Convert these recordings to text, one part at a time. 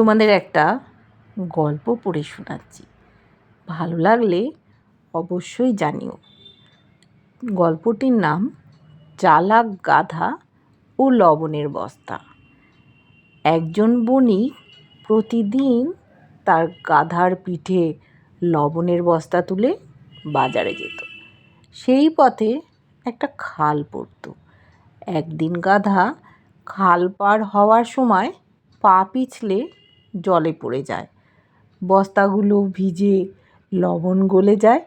তোমাদের একটা গল্প পড়ে শোনাচ্ছি। ভালো লাগলে অবশ্যই জানিও। গল্পটির নাম চালাক গাধা ও লবণের বস্তা। একজন বণিক প্রতিদিন তার গাধার পিঠে লবণের বস্তা তুলে বাজারে যেত। সেই পথে একটা খাল পড়তো। একদিন গাধা খাল পার হওয়ার সময় পা পিছলে জলে পড়ে যায়। বস্তাগুলো ভিজে লবণ গলে যায়,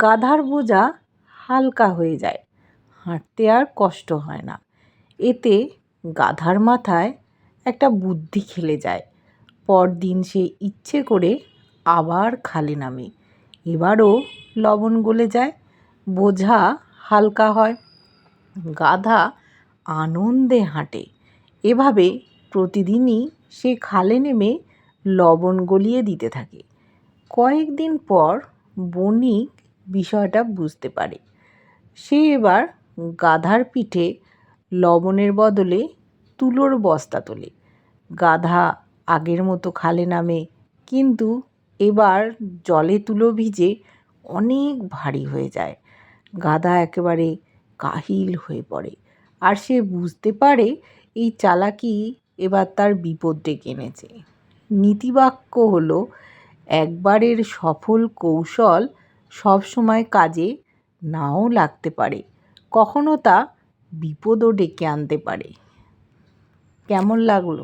গাধার বোঝা হালকা হয়ে যায়। হাঁটতে আর কষ্ট হয় না। এতে গাধার মাথায় একটা বুদ্ধি খেলে যায়। পরদিন সে ইচ্ছে করে আবার খালে নামে। এবারও লবণ গলে যায়, বোঝা হালকা হয়। গাধা আনন্দে হাঁটে। এভাবে প্রতিদিনই সে খালে নেমে লবণ গলিয়ে দিতে থাকে। কয়েকদিন পর বণিক বিষয়টা বুঝতে পারে। সে এবার গাধার পিঠে লবণের বদলে তুলোর বস্তা তোলে। গাধা আগের মতো খালে নামে, কিন্তু এবার জলে তুলো ভিজে অনেক ভারী হয়ে যায়। গাধা একেবারে কাহিল হয়ে পড়ে। আর সে বুঝতে পারে এই চালাকি এবার তার বিপদ ডেকে এনেছে। নীতিবাক্য হল, একবারের সফল কৌশল সবসময় কাজে নাও লাগতে পারে। কখনো তা বিপদও ডেকে আনতে পারে। কেমন লাগল?